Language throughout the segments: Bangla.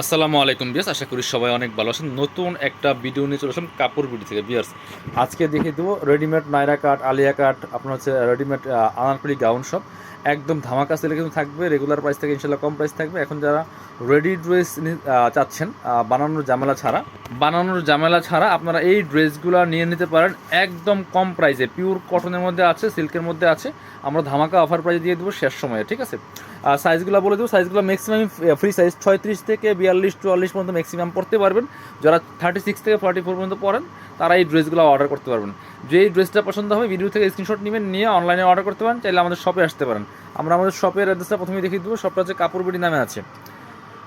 আসসালামু আলাইকুম বিয়াস আশা করি সবাই অনেক ভালো আছেন। নতুন একটা ভিডিও নিয়ে চলে আসলাম কাপড় বিডি থেকে। বিয়ার্স আজকে দেখিয়ে দেবো রেডিমেড নাইরা কাট আলিয়া কাট আপনার হচ্ছে রেডিমেড আনারকলি গাউন সব একদম ধামাকা সেলে কিন্তু থাকবে। রেগুলার প্রাইস থেকে ইনশাল্লাহ কম প্রাইস থাকবে। এখন যারা রেডি ড্রেস চাচ্ছেন বানানোর ঝামেলা ছাড়া, বানানোর ঝামেলা ছাড়া আপনারা এই ড্রেসগুলো নিয়ে নিতে পারেন একদম কম প্রাইসে পিওর কটনের মধ্যে আছে সিল্কের মধ্যে আছে। আমরা ধামাকা অফার প্রাইস দিয়ে দেবো শেষ সময়ে, ঠিক আছে? আর সাইজগুলো বলে দেবো সাইজগুলো ম্যাক্সিমাম ফ্রি সাইজ ছয়ত্রিশ থেকে বিয়াল্লিশ, চুয়াল্লিশ পর্যন্ত ম্যাক্সিমাম পড়তে পারবেন। যারা থার্টি সিক্স থেকে ফর্টি ফোর পর্যন্ত পড়েন তারা এই ড্রেসগুলো অর্ডার করতে পারবেন। যেই ড্রেসটা পছন্দ হবে ভিডিও থেকে স্ক্রিনশট নেবেন, নিয়ে অনলাইনে অর্ডার করতে পারেন, চাইলে আমাদের শপে আসতে পারেন। আমরা আমাদের শপের অ্যাড্রেসটা প্রথমে দেখিয়ে দেবো। শপটা হচ্ছে কাপড় বিডি নামে আছে।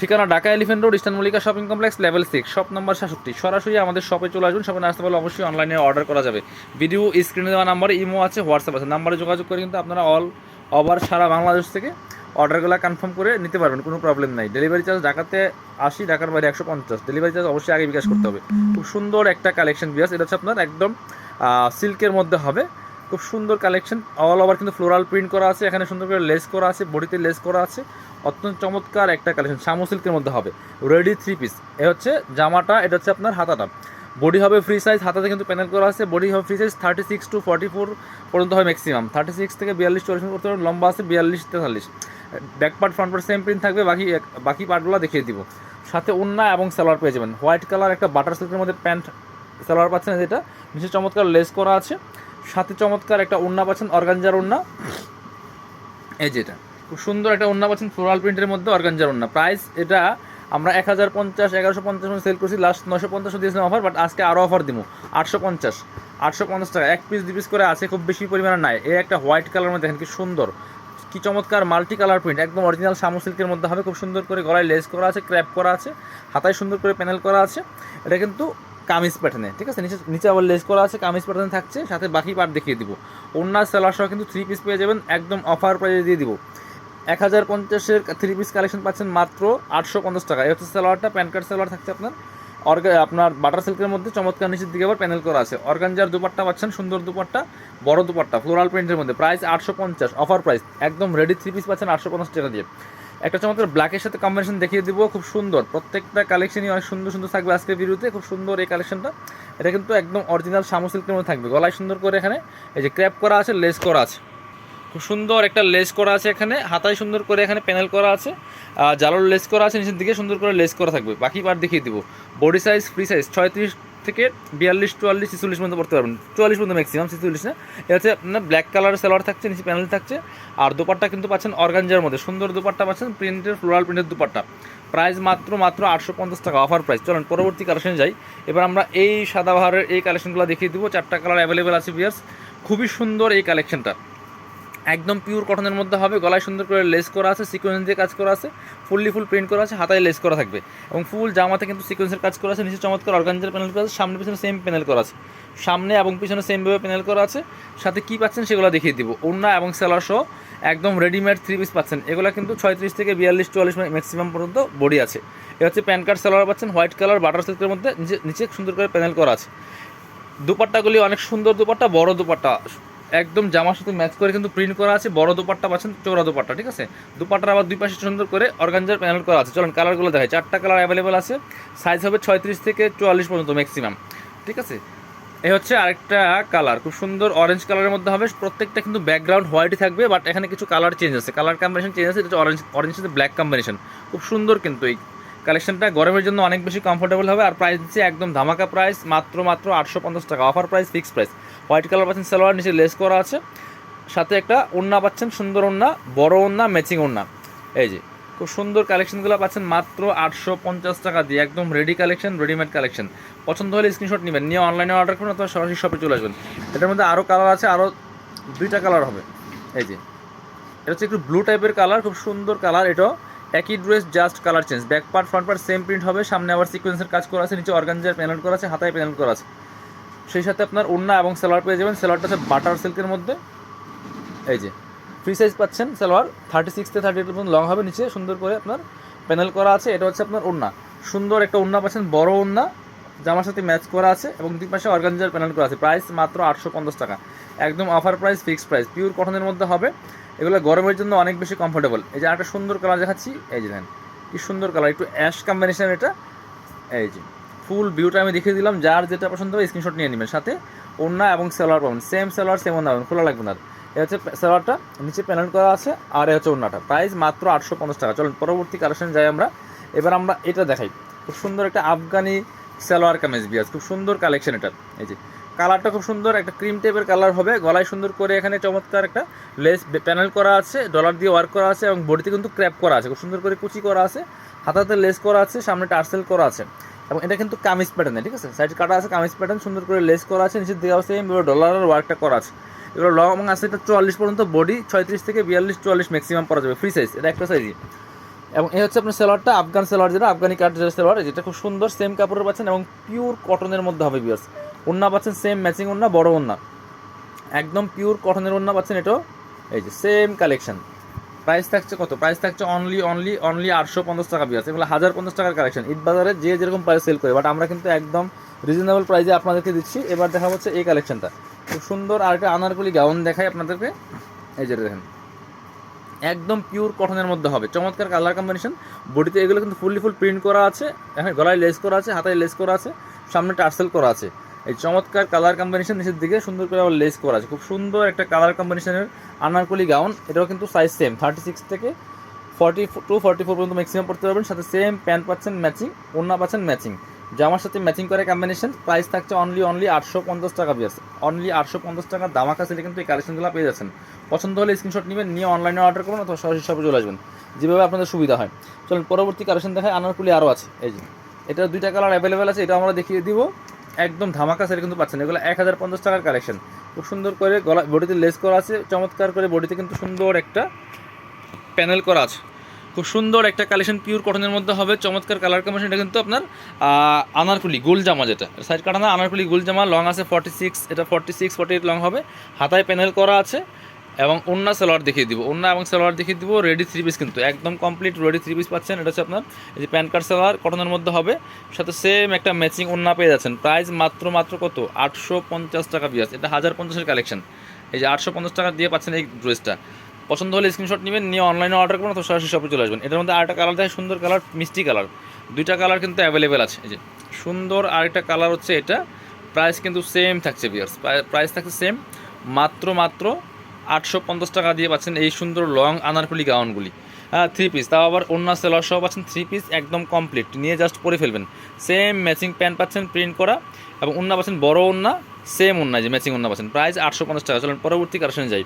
ঠিকানা Dhaka elephant road eastern Mallika shopping complex level six shop number সাতষট্টি সরাসরি আমাদের শপে চলে আসবেন শপে আসতে পারলে অবশ্যই অনলাইনে অর্ডার করা যাবে। ভিডিও স্ক্রিনে দেওয়া নাম্বারে ইমো আছে হোয়াটসঅ্যাপ আছে। নাম্বারে যোগাযোগ করে কিন্তু আপনারা অল ওভার সারা বাংলাদেশ থেকে অর্ডারগুলো কনফার্ম করে নিতে পারবেন, কোনো প্রবলেম নাই। ডেলিভারি চার্জ ঢাকাতে আশি, ঢাকার বাইরে একশো পঞ্চাশ। ডেলিভারি চার্জ অবশ্যই আগে বিকাশ করতে হবে। খুব সুন্দর একটা কালেকশন বিয়াস এটা হচ্ছে আপনার একদম সিল্কের মধ্যে হবে। খুব সুন্দর কালেকশন অল ওভার কিন্তু ফ্লোরাল প্রিন্ট করা আছে, এখানে সুন্দর করে লেস করা আছে, বডিতে লেস করা আছে। অত্যন্ত চমৎকার একটা কালেকশন শামু সিল্কের মধ্যে হবে। রেডি থ্রি পিস এ হচ্ছে জামাটা, এটা হচ্ছে আপনার হাতাটা। বডি হবে ফ্রি সাইজ হাতাতে কিন্তু প্যানেল করা আছে। বডি হবে free size thirty six to forty four পর্যন্ত হয় ম্যাক্সিমাম থার্টি সিক্স থেকে বিয়াল্লিশ চল্লিশ করতে পারবেন লম্বা আছে, বিয়াল্লিশ তেতাল্লিশ। Back part, front part same print থাকবে, বাকি বাকি পার্টগুলো দেখিয়ে দিব। সাথে ওন্না এবং সালোয়ার পেয়ে যাবেন। হোয়াইট কালার একটা বাটার সিল্কের মধ্যে প্যান্ট, সালোয়ার পাচ্ছেন যেটা। নিচে চমৎকার লেস করা আছে। সাথে চমৎকার একটা ওন্না পাচ্ছেন, অর্গানজার ওন্না এই যেটা খুব সুন্দর একটা ওন্না পাচ্ছেন ফ্লোরাল প্রিন্টের মধ্যে অর্গানজার ওন্না প্রাইস এটা আমরা এক হাজার পঞ্চাশ, এগারোশো পঞ্চাশ সেল করছি। লাস্ট নশো পঞ্চাশও দিয়েছিলাম অফার বাট আজকে আরও অফার দিব। আটশো পঞ্চাশ। আটশো পঞ্চাশ টাকা। এক পিস দু পিস করে আছে, খুব বেশি পরিমাণে নাই। এ একটা হোয়াইট কালার মধ্যে দেখেন কি সুন্দর। কি চমৎকার মাল্টি কালার প্রিন্ট। একদম অরিজিনাল শামু সিল্কের মধ্যে হবে, খুব সুন্দর করে গলায় লেস করা আছে, ক্র্যাপ করা আছে, হাতায় সুন্দর করে প্যানেল করা আছে। এটা কিন্তু কামিজ প্যাটার্নে ঠিক আছে? নিচে নিচে আবার লেস করা আছে, কামিজ প্যাটার্নে থাকছে, সাথে বাকি পার্ট দেখিয়ে দিব। অন্য সেলার সহ কিন্তু থ্রি পিস পেয়ে যাবেন, একদম অফার প্রাইসে দিয়ে দিব। এক হাজার পঞ্চাশের থ্রি পিস কালেকশন পাচ্ছেন মাত্র আটশো পঞ্চাশ টাকা। এই হচ্ছে সালোয়ারটা প্যান কার্ড সালোয়ার থাকছে আপনার। অর্গা, আপনার বাটার সিল্কের মধ্যে চমৎকার নিচের দিকে আবার প্যানেল করা আছে। অর্গানজার দুপাট্টা পাচ্ছেন, সুন্দর দুপাট্টা, বড় দুপাট্টা ফ্লোরাল প্রিন্টের মধ্যে। প্রাইস আটশো পঞ্চাশ অফার প্রাইস একদম রেডি থ্রি পিস পাচ্ছেন আটশো পঞ্চাশ টাকা দিয়ে। একটা চমৎকার ব্ল্যাকের সাথে কম্বিনেশন দেখিয়ে দিব, খুব সুন্দর। প্রত্যেকটা কালেকশনই অনেক সুন্দর সুন্দর থাকবে আজকের ভিডিওতে খুব সুন্দর এই কালেকশনটা এটা কিন্তু একদম অরিজিনাল শামু সিল্কের মধ্যে থাকবে। গলায় সুন্দর করে এখানে এই যে ক্র্যাপ করা আছে লেস করা আছে। খুব সুন্দর একটা লেস করা আছে এখানে, হাতায় সুন্দর করে এখানে প্যানেল করা আছে জালোর লেস করা আছে, নিচের দিকে সুন্দর করে লেস করা থাকবে। বাকি পার্ট দেখিয়ে দিব। বডি সাইজ ফ্রি সাইজ ছয়ত্রিশ থেকে বিয়াল্লিশ, চুয়াল্লিশ, ছিচল্লিশ পর্যন্ত পড়তে পারবেন। চুয়াল্লিশ পর্যন্ত ম্যাক্সিমাম ছিচল্লিশ না? এটা হচ্ছে আপনার ব্ল্যাক কালার সালোয়ার থাকছে, নিচে প্যানেল থাকছে। আর দুপাট্টা কিন্তু পাচ্ছেন অর্গানজার মধ্যে। সুন্দর দুপাট্টা পাচ্ছেন প্রিন্টের ফ্লোরাল প্রিন্টের দুপাট্টা। প্রাইস মাত্র মাত্র আটশো পঞ্চাশ টাকা অফার প্রাইস চলেন, পরবর্তী কালেকশন যাই। এবার আমরা এই সাদা বাহারের এই কালেকশনগুলো দেখিয়ে দিব। চারটা কালার অ্যাভেলেবেল আছে বিয়ার্স খুবই সুন্দর এই কালেকশনটা একদম পিওর কটনের মধ্যে হবে। গলায় সুন্দর করে লেস করা আছে সিকোয়েন্স দিয়ে কাজ করা আছে। ফুললি ফুল প্রিন্ট করা আছে, হাতায় লেস করা থাকবে। এবং ফুল জামাতে কিন্তু সিকোয়েন্সের কাজ করা আছে, নিচে চমৎকার অর্গানজার প্যানেল করা আছে, সামনে পিছনে সেম প্যানেল করা আছে। সামনে এবং পিছনে সেমভাবে প্যানেল করা আছে। সাথে কী পাচ্ছেন সেগুলো দেখিয়ে দিব। ওড়না এবং সেলার সহ একদম রেডিমেড থ্রি পিস পাচ্ছেন। এগুলো কিন্তু ছয়ত্রিশ থেকে বিয়াল্লিশ, চুয়াল্লিশ ম্যাক্সিমাম পর্যন্ত বডি আছে। এ হচ্ছে প্যান কার্ড সেলার পাচ্ছেন হোয়াইট কালার বাটার সিল্কের মধ্যে নিচে নিচে সুন্দর করে প্যানেল করা আছে। দুপাট্টাগুলি অনেক সুন্দর দুপাট্টা, বড় দুপাট্টা। একদম জামার সাথে ম্যাচ করে কিন্তু প্রিন্ট করা আছে, বড় দুপাট্টা পাচ্ছেন চৌড়া দুপাট্টা, ঠিক আছে? দুপাট্টার আবার দুই পাশে সুন্দর করে অর্গানজার প্যানেল করা আছে। চলুন কালারগুলো দেখায় চারটা কালার অ্যাভেলেবেল আছে। সাইজ হবে ছয়ত্রিশ থেকে চুয়াল্লিশ পর্যন্ত ম্যাক্সিমাম ঠিক আছে? এই হচ্ছে আরেকটা কালার খুব সুন্দর অরেঞ্জ কালারের মধ্যে হবে। প্রত্যেকটা কিন্তু ব্যাকগ্রাউন্ড হোয়াইটই থাকবে বাট এখানে কিছু কালার চেঞ্জ আছে। কালার কম্বিনেশন চেঞ্জ আছে, এটা অরেঞ্জ অরেঞ্জ সাথে ব্ল্যাক কম্বিনেশন খুব সুন্দর কিন্তু এই কালেকশনটা গরমের জন্য অনেক বেশি কমফোর্টেবল হবে। আর প্রাইস দিচ্ছে একদম ধামাকা প্রাইস মাত্র মাত্র আটশো পঞ্চাশ টাকা। Offer price fix price white colour পাচ্ছেন, সালোয়ার নিচে লেস করা আছে। সাথে একটা ওন্না পাচ্ছেন, সুন্দর ওন্না বড় ওন্না ম্যাচিং ওন্না এই যে, খুব সুন্দর কালেকশনগুলো পাচ্ছেন, মাত্র আটশো পঞ্চাশ টাকা দিয়ে, একদম রেডি কালেকশন রেডিমেড কালেকশন পছন্দ হলে স্ক্রিনশট নেবেন, নিয়ে অনলাইনে অর্ডার করুন, অথবা সরাসরি শপে চলে আসবেন। এটার মধ্যে আরও কালার আছে আরও দুইটা কালার হবে। এই যে, এটা হচ্ছে একটু ব্লু টাইপের কালার খুব সুন্দর কালার এটাও একই dress just colour change back part front part same print হবে, সামনে আবার সিকোয়েন্সের কাজ করা আছে, নিচে অর্গানজার প্যানেল করা আছে, হাতায় প্যানেল করা আছে। সেই সাথে আপনার ওড়না এবং সেলোয়ার পেয়ে যাবেন। সেলোয়ারটা হচ্ছে বাটার সিল্কের মধ্যে। এই যে, ফ্রি সাইজ পাচ্ছেন সালোয়ার। থার্টি সিক্স থেকে থার্টি এইট পর্যন্ত লং হবে নিচে। সুন্দর করে আপনার প্যানেল করা আছে। এটা হচ্ছে আপনার ওড়না। সুন্দর একটা ওড়না পাচ্ছেন, বড় ওড়না। জামার সাথে ম্যাচ করা আছে এবং দুই পাশে অর্গানজার প্যানেল করা আছে। প্রাইস মাত্র আটশো পঞ্চাশ টাকা। একদম offer price fixed price pure কটনের মধ্যে হবে। এগুলো গরমের জন্য অনেক বেশি কমফোর্টেবল এই যে একটা সুন্দর কালার দেখাচ্ছি। এই যে দেখেন, কি সুন্দর কালার একটু অ্যাশ কম্বিনেশন এটা। এই যে। ফুল ভিউটা আমি দেখিয়ে দিলাম, যার যেটা পছন্দ হবে স্ক্রিনশট নিয়ে নেবেন। সাথে ওন্না এবং সেলার পাবেন। সেম সেলার সেম ওন্না পাবেন। খোলা লাগবে না। আর। এ হচ্ছে সেলারটা নিচে প্যানেল করা আছে, আর এ হচ্ছে ওন্নাটা প্রাইস মাত্র আটশো পঞ্চাশ টাকা। চলুন, পরবর্তী কালেকশন যাই আমরা। এবার আমরা এটা দেখাই। খুব সুন্দর একটা আফগানি সালোয়ার কামিজ বিয়াজ খুব সুন্দর কালেকশন এটা। এই যে কালারটা খুব সুন্দর, একটা ক্রিম টাইপের কালার হবে। গলায় সুন্দর করে এখানে চমৎকার একটা লেস প্যানেল করা আছে ডলার দিয়ে ওয়ার্ক করা আছে এবং বডিতে কিন্তু ক্র্যাপ করা আছে। খুব সুন্দর করে কুচি করা আছে। হাতাতে লেস করা আছে, সামনে টার্সেল করা আছে। এবং এটা কিন্তু কামিজ প্যাটার্ন ঠিক আছে? সাইড কাটা আছে কামিজ প্যাটার্ন সুন্দর করে লেস করা আছে, নিচের দিকে সেম ডলারের ওয়ার্কটা করা আছে। এগুলো লং আছে এটা চুয়াল্লিশ পর্যন্ত বডি ছয়ত্রিশ থেকে বিয়াল্লিশ, চুয়াল্লিশ ম্যাক্সিমাম পরা যাবে ফ্রি সাইজ এটা একটা সাইজই এবং এই হচ্ছে আপনার সেলারটা আফগান সেলার যেটা, আফগানি কাট যেটা সেলার যেটা খুব সুন্দর সেম কাপড়ের পাচ্ছেন এবং পিওর কটনের মধ্যে হবে বিয়ার্স ওন্না পাচ্ছেন সেম ম্যাচিং ওন্না বড় ওন্না একদম পিওর কটনের ওন্না পাচ্ছেন এটাও, এই যে সেম কালেকশন প্রাইস থাকছে কত? প্রাইস থাকছে অনলি অনলি অনলি আটশো পঞ্চাশ টাকা বিয়ার্স এগুলো হাজার পঞ্চাশ টাকার কালেকশন ঈদ বাজারে যে যেরকম প্রাইস সেল করে বাট আমরা কিন্তু একদম রিজনেবল প্রাইসে আপনাদেরকে দিচ্ছি। এবার দেখা হচ্ছে এই কালেকশনটা খুব সুন্দর আর একটা আনারকলি গাউন দেখাই আপনাদেরকে। এই যেটা দেখেন। একদম পিওর কটনের মধ্যে হবে। চমৎকার কালার কম্বিনেশন বডিতে এগুলো কিন্তু ফুললি ফুল প্রিন্ট করা আছে। এখানে গলায় লেস করা আছে, হাতায় লেস করা আছে, সামনে টার্সেল করা আছে। এই চমৎকার কালার কম্বিনেশন নিচের দিকে সুন্দর করে আবার লেস করা আছে। খুব সুন্দর একটা কালার কম্বিনেশনের আনারকলি গাউন এটাও কিন্তু সাইজ সেম থার্টি সিক্স থেকে ফর্টি টু ফর্টি ফোর পর্যন্ত ম্যাক্সিমাম পড়তে পারবেন। সাথে সেম প্যান্ট পাচ্ছেন ম্যাচিং ওনা পাচ্ছেন ম্যাচিং জামার সাথে ম্যাচিং করে কম্বিনেশন প্রাইস থাকছে অনলি অনলি আটশো পঞ্চাশ টাকা বিয়াস অনলি আটশো পঞ্চাশ টাকা দামাকা সেলে কিন্তু এই কালেকশনগুলো পেয়ে যাচ্ছেন। পছন্দ হলে স্ক্রিনশট নেবেন, নিয়ে অনলাইনে অর্ডার করুন অথবা সরাসরি শপে চলে আসবেন। যেভাবে আপনাদের সুবিধা হয়। চলুন, পরবর্তী কালেকশন দেখায়, আনারকুলি আরও আছে। এই যে, এটা দুইটা কালার অ্যাভেলেবেল আছে এটা আমরা দেখিয়ে দিব। একদম ধামাকা সেল কিন্তু পাচ্ছেন এগুলো এক হাজার পঞ্চাশ টাকার কালেকশন খুব সুন্দর করে গলা বডিতে লেস করা আছে, চমৎকার করে বডিতে কিন্তু সুন্দর একটা প্যানেল করা আছে। খুব সুন্দর একটা কালেকশন পিওর কটনের মধ্যে হবে, চমৎকার কালার কম্বিনেশন এটা কিন্তু আপনার আনারকুলি গোল জামা যেটা সাইড কাটা না, আনারকুলি গোল জামা লং আছে ফর্টি সিক্স এটা forty six forty eight long হবে। হাতায় প্যানেল করা আছে। এবং অন্য সালোয়ার দেখিয়ে দিব। অন্য এবং সালোয়ার দেখিয়ে দিব রেডি থ্রি পিস কিন্তু। একদম কমপ্লিট রেডি থ্রি পিস পাচ্ছেন। এটা হচ্ছে আপনার, এই যে প্যান কার্ড সালোয়ার, কটনের মধ্যে হবে। সাথে সেম একটা ম্যাচিং ওন্না পেয়ে যাচ্ছেন। প্রাইস মাত্র মাত্র কত? আটশো পঞ্চাশ টাকা পিয়াস এটা হাজার পঞ্চাশের কালেকশন এই যে আটশো পঞ্চাশ টাকা দিয়ে পাচ্ছেন এই ড্রেসটা পছন্দ হলে স্ক্রিনশট নেবেন, নিয়ে অনলাইনে অর্ডার করুন অথবা সরাসরি শপে চলে আসবেন। এটার মধ্যে আরেকটা কালার দেয় সুন্দর কালার মিষ্টি কালার দুইটা কালার কিন্তু অ্যাভেলেবেল আছে। এই যে সুন্দর আরেকটা কালার হচ্ছে এটা। প্রাইস কিন্তু সেম থাকছে বিয়ার্স প্রাইস থাকছে সেম মাত্র মাত্র আটশো পঞ্চাশ টাকা দিয়ে পাচ্ছেন এই সুন্দর লং আনারকুলি গাউনগুলি। হ্যাঁ থ্রি পিস তাও আবার অন্য সেলার সহ পাচ্ছেন থ্রি পিস একদম কমপ্লিট নিয়ে জাস্ট পরে ফেলবেন। সেম ম্যাচিং প্যান্ট পাচ্ছেন প্রিন্ট করা এবং অন্য পাচ্ছেন বড় অন্য সেম অন্য যে ম্যাচিং অন্য পাচ্ছেন। প্রাইস আটশো পঞ্চাশ টাকা। চলেন পরবর্তী কালেকশনে যাই।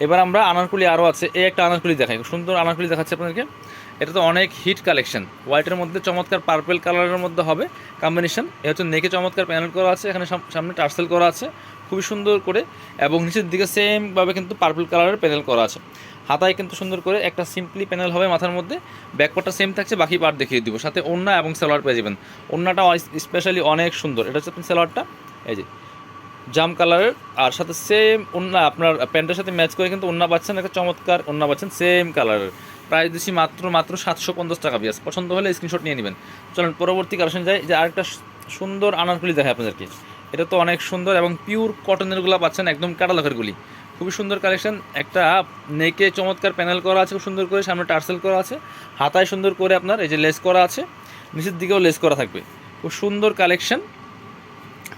এবার আমরা আনারকুলি আরও আছে। এই একটা আনারকুলি দেখাই। সুন্দর আনারকুলি দেখাচ্ছে আপনাদেরকে। এটা তো অনেক হিট কালেকশন হোয়াইটের মধ্যে চমৎকার পার্পেল কালারের মধ্যে হবে কম্বিনেশন এ হচ্ছে নেকে চমৎকার প্যানেল করা আছে। এখানে সাম- সামনে টার্সেল করা আছে। খুবই সুন্দর করে এবং নিচের দিকে সেমভাবে কিন্তু পার্পল কালারের প্যানেল করা আছে। হাতায় কিন্তু সুন্দর করে একটা সিম্পলি প্যানেল হবে মাথার মধ্যে। ব্যাকপার্টটা সেম থাকছে, বাকি পার্ট দেখিয়ে দিব। সাথে ওন্না এবং সালোয়ার পেয়ে যাবেন। ওন্নাটা স্পেশালি অনেক সুন্দর। এটা হচ্ছে আপনার সালোয়ারটা, এই যে, জাম কালারের আর সাথে সেম ওন্না আপনার প্যান্টের সাথে ম্যাচ করে কিন্তু ওন্না পাচ্ছেন, একটা চমৎকার ওন্না পাচ্ছেন সেম কালারের প্রায় দিচ্ছি মাত্র মাত্র সাতশো পঞ্চাশ টাকা বিয়াস পছন্দ হলে স্ক্রিনশট নিয়ে নেবেন। চলুন পরবর্তী কালেকশন যাই। যে আরেকটা সুন্দর আনারকুলি দেখায় আপনাদেরকে। এটা তো অনেক সুন্দর এবং পিওর কটনেরগুলো পাচ্ছেন একদম কাটালকেরগুলি খুবই সুন্দর কালেকশন একটা নেকে চমৎকার প্যানেল করা আছে, খুব সুন্দর করে। সামনে টার্সেল করা আছে। হাতায় সুন্দর করে আপনার এই যে লেস করা আছে। নিচের দিকেও লেস করা থাকবে। খুব সুন্দর কালেকশন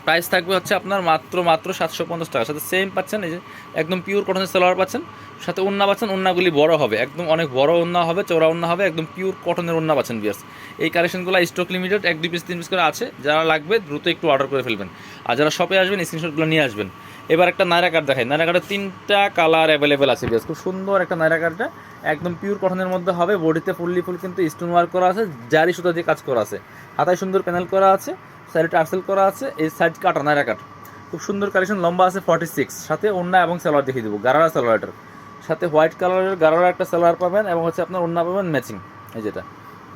প্রাইস থাকবে হচ্ছে আপনার মাত্র মাত্র সাতশো পঞ্চাশ টাকা। সাথে সেম পাচ্ছেন, এই যে একদম পিওর কটনের সালোয়ার পাচ্ছেন। সাথে ওন্না পাচ্ছেন ওন্নাগুলি বড় হবে। একদম অনেক বড় ওন্না হবে, চওড়া ওন্না হবে, একদম পিওর কটনের ওন্না পাচ্ছেন বিয়ার্স এই কালেকশনগুলো স্টক লিমিটেড এক, দুই পিস তিন পিস করে আছে। যারা লাগবে, দ্রুত একটু অর্ডার করে ফেলবেন। আর যারা শপে আসবেন স্ক্রিনশটগুলো নিয়ে আসবেন। এবার একটা নায়রা কার্ড দেখায় নায়রা কার্ডের তিনটা কালার অ্যাভেলেবেল আছে বিয়ার্স খুব সুন্দর একটা নায়রা কার্ডটা একদম পিওর কটনের মধ্যে হবে। বডিতে ফুললি ফুল কিন্তু স্টোন ওয়ার্ক করা আছে। জারি সুতা দিয়ে কাজ করা আছে। হাতায় সুন্দর প্যানেল করা আছে। সাইডে টার্সেল করা আছে, এই সাইড কাটা নাইরা কাট। খুব সুন্দর কালেকশন, লম্বা আছে ফর্টি সিক্স সাথে অন্য এবং সালোয়ার দেখিয়ে দেবো, গারারা সালোয়ারটার সাথে হোয়াইট কালারের গারারা একটা সালোয়ার পাবেন এবং হচ্ছে আপনার অন্য পাবেন ম্যাচিং এই যেটা।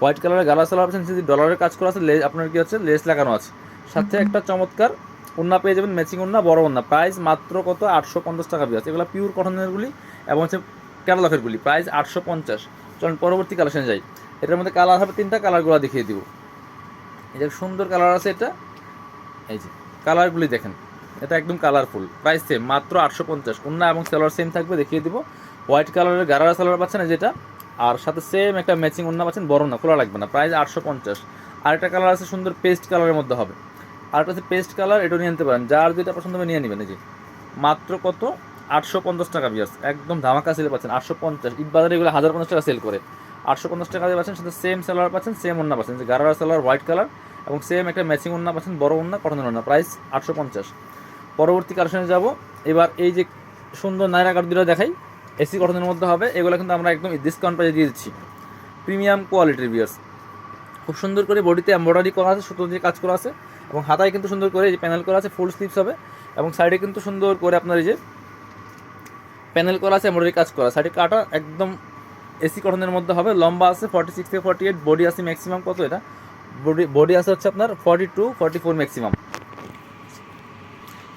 হোয়াইট কালারের গালা সালোয়ার পাচ্ছেন যদি ডলারের কাজ করা আছে, লে আপনার কি হচ্ছে লেস লাগানো আছে। সাথে একটা চমৎকার ওন্না পেয়ে যাবেন ম্যাচিং ওন্না বড় ওন্না প্রাইস মাত্র কত? আটশো পঞ্চাশ টাকা বিয়াস এগুলো পিওর কটনেরগুলি এবং হচ্ছে ক্যাটালগেরগুলি প্রাইস আটশো পঞ্চাশ। চলুন পরবর্তী কালেকশনে যাই। এটার মধ্যে কালার হবে তিনটা কালারগুলো দেখিয়ে দিব। যে সুন্দর কালার আছে এটা, এই যে কালারগুলি দেখেন, এটা একদম কালারফুল, প্রাইস সেম মাত্র আটশো পঞ্চাশ। অন্য এবং সালোয়ার সেম থাকবে, দেখিয়ে দিব। হোয়াইট কালারের গারারা সালোয়ার পাচ্ছেন যেটা, আর সাথে সেম একটা ম্যাচিং অন্য পাচ্ছেন, বড় না, খোলা লাগবে না, প্রাইস আটশো পঞ্চাশ। আরেকটা কালার আছে সুন্দর পেস্ট কালারের মধ্যে হবে। আরেকটা আছে পেস্ট কালার এটাও নিয়ে নিতে পারেন। যার যেটা পছন্দ হবে নিয়ে নেবেন, এই যে। মাত্র কত? আটশো পঞ্চাশ টাকা বিয়ার্স একদম ধামাকা সেল পাচ্ছেন, আটশো পঞ্চাশ। ঈদ বাজারে এগুলো হাজার পঞ্চাশ টাকা সেল করে। আটশো পঞ্চাশ টাকা দিয়ে পাচ্ছেন, সাথে সেম সেলার পাচ্ছেন সেম ওন্না পাচ্ছেন। যে গারারা সেলার হোয়াইট কালার এবং সেম একটা ম্যাচিং ওন্না পাচ্ছেন, বড় ওন্না কটনের ওন্না প্রাইস আটশো পঞ্চাশ। পরবর্তী কালেকশনে যাব। এবার এই যে সুন্দর নাইরা কাঠ দুটো দেখাই। এসি কটনের মধ্যে হবে। এগুলো কিন্তু আমরা একদম ডিসকাউন্ট প্রাইসে দিয়ে দিচ্ছি। প্রিমিয়াম কোয়ালিটির বিয়ার্স খুব সুন্দর করে বডিতে এমব্রয়ডারি করা আছে, সুতো দিয়ে কাজ করা আছে এবং হাতায় কিন্তু সুন্দর করে এই যে প্যানেল করা আছে ফুল স্লিভস হবে এবং সাইডে কিন্তু সুন্দর করে আপনার এই যে প্যানেল করা আছে এমব্রয়ডারি কাজ করা সাইডে কাটা একদম এসি কটনের মধ্যে হবে, লম্বা আছে ফর্টি সিক্স থেকে ফর্টি এইট বডি আছে ম্যাক্সিমাম কত এটা? বডি বডি আছে হচ্ছে আপনার forty two forty four maximum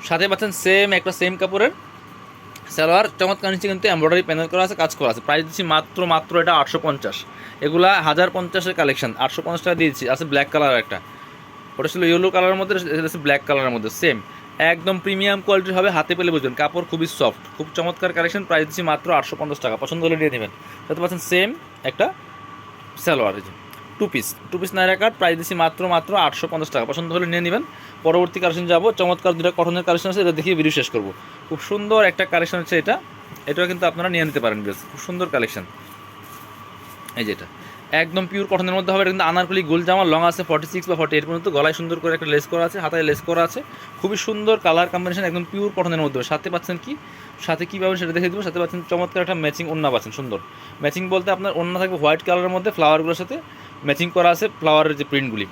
সাথে পাচ্ছেন সেম একটা সেম কাপড়ের সালোয়ার, চমৎকার নিচে কিন্তু এমব্রয়ডারি প্যানেল করা আছে, কাজ করা আছে। প্রাইস দিচ্ছি মাত্র মাত্র এটা আটশো পঞ্চাশ। এগুলা হাজার পঞ্চাশের কালেকশন আটশো পঞ্চাশ টাকা দিয়েছি আছে ব্ল্যাক কালার একটা। ওটা ছিল ইয়েলো কালারের মধ্যে ব্ল্যাক কালারের মধ্যে সেম একদম প্রিমিয়াম কোয়ালিটির হবে, হাতে পেলে বুঝবেন। কাপড় খুবই সফট খুব চমৎকার কালেকশন প্রাইস দিচ্ছি মাত্র আটশো পঞ্চাশ টাকা। পছন্দ হলে নিয়ে নেবেন। দেখতে পাচ্ছেন সেম একটা salwar two piece two piece Naira cut price দিচ্ছি মাত্র মাত্র আটশো পঞ্চাশ টাকা। পছন্দ হলে নিয়ে নেবেন। পরবর্তী কালেকশন যাব, চমৎকার দুটো কটনের কালেকশন আছে, এটা দেখিয়ে ভিডিও শেষ করব। খুব সুন্দর একটা কালেকশন হচ্ছে এটা। এটাও কিন্তু আপনারা নিয়ে নিতে পারেন বেশ খুব সুন্দর কালেকশন এই যে এটা। একদম পিওর কটনের মধ্যে হবে। কিন্তু আনারকলি গোল জামা লং আছে ফর্টি সিক্স বা ফর্টি এইট পর্যন্ত। গলায় সুন্দর করে একটা লেস করা আছে, হাতায় লেস করা আছে। খুবই সুন্দর কালার কম্বিনেশন একদম পিওর কটনের মধ্যে। সাথে পাচ্ছেন কি? সাথে কী পাবেন সেটা দেখে দেবো। সাথে পাচ্ছেন চমৎকার একটা ম্যাচিং ওন্না পাচ্ছেন, সুন্দর। ম্যাচিং বলতে আপনার ওন্না থাকবে হোয়াইট কালারের মধ্যে ফ্লাওয়ারগুলোর সাথে ম্যাচিং করা আছে ফ্লাওয়ারের যে প্রিন্টগুলি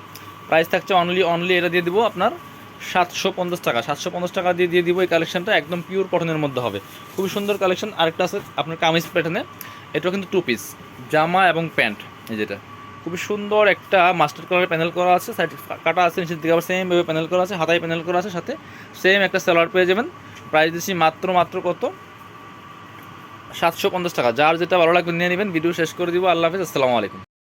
প্রাইস থাকছে অনলি অনলি এটা দিয়ে দেবো আপনার সাতশো পঞ্চাশ টাকা। সাতশো পঞ্চাশ টাকা দিয়ে দিয়ে দিব এই কালেকশনটা একদম পিওর কটনের মধ্যে হবে। খুবই সুন্দর কালেকশন আরেকটা আছে আপনার কামিজ প্যাটার্নে এটাও কিন্তু টু পিস জামা এবং প্যান্ট এই যেটা খুবই সুন্দর একটা মাস্টার কালারের প্যানেল করা আছে, সাইড কাটা আছে, নিচের দিকে আবার সেমভাবে প্যানেল করা আছে, হাতায় প্যানেল করা আছে, সাথে সেম একটা সেলার পেয়ে যাবেন। প্রাইস দিচ্ছি মাত্র মাত্র কত? সাতশো পঞ্চাশ টাকা। যার যেটা ভালো লাগবে নিয়ে নেবেন। ভিডিও শেষ করে দিব। আল্লাহ হাফিজ। আসসালামু আলাইকুম।